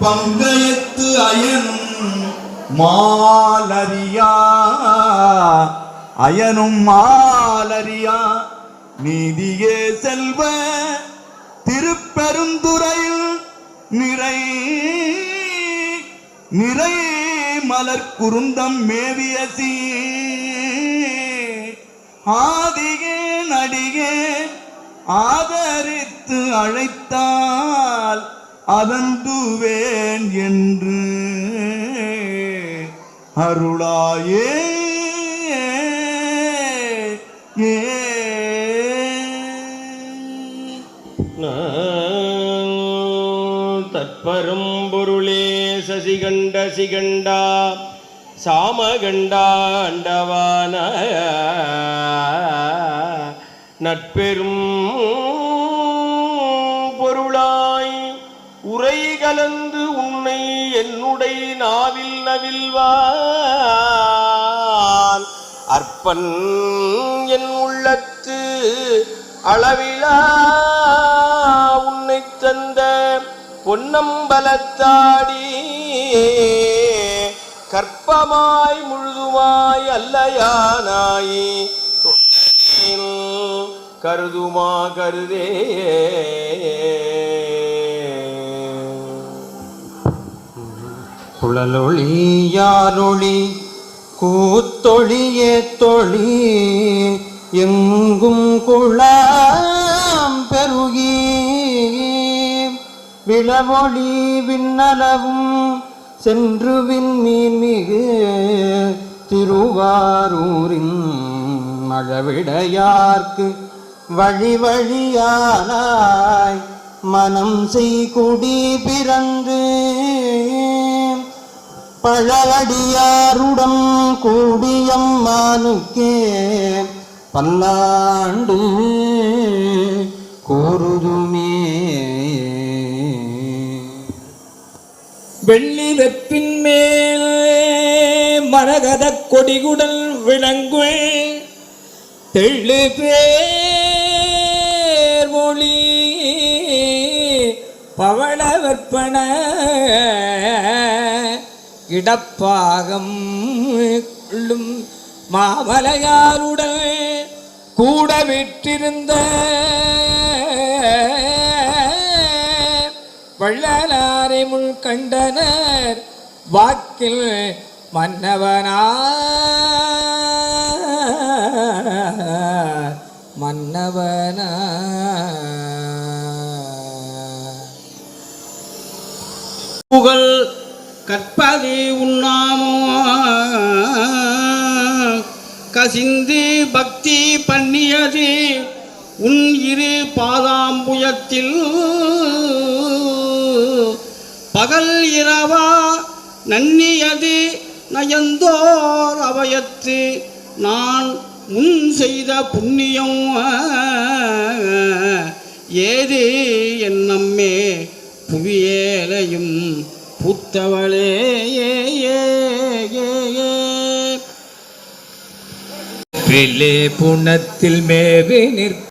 பங்கயத்து அயனும் மாலரியா. அயனும் மாலரியா. நீதியே செல்வ திருப்பெருந்துறையில் நிறை. நிறை மலர் குருந்தம் மேவியசி ஆதிகே நடிகே ஆதரித்து அழைத்தால் அதந்துவேன் என்று அருளாயே. ஏ. தற்பரும் பொருளே சசிகண்ட சிகண்டா சாமகண்டா அண்டவான நட்பெரும் பொருளா. குறை கலந்து உன்னை என்னுடை நாவில் நவில்வான் அற்பன் என் உள்ளத்து அளவிலா உன்னை தந்த பொன்னம்பலத்தாடி கற்பமாய் முழுதுமாய் அல்லையானாயி. கருதுமா கருதே. குழலொளி யாரொளி கூத்தொழியே தொழி எங்கும் குழாம் பெருகி. விளவொளி விண்ணளவும் சென்று விண்மீன் மிகு திருவாரூரின் மழவிடையார்க்கு வழி வழியானாய் மனம் செய்குடி பிறந்து. பழகடியாருடன் கூடியம்மானுக்கே பல்லாண்டு கூறுதுமே. வெள்ளி வெப்பின் மேல் மரகத கொடிகுடல் விளங்குள் தெள்ளு பேர் மொழி பவள வெப்பன இடப்பாகம் உள்ளும் மாமலையாருடன் கூட விட்டிருந்த வள்ளலாரை முள் கண்டனர் வாக்கில் மன்னவனா. மன்னவனா. புகழ் கற்பதி உண்ணாமோ கசிந்து பக்தி பண்ணியது உன் இரு பாதாம்புயத்தில். பகல் இரவா நன்னியது நயந்தோர் அவயத்து. நான் முன் செய்த புண்ணியம் ஏது என்னம்மே புவியேலையும் புத்தவளே பிள்ளை புணத்தில் மேவி நிற்க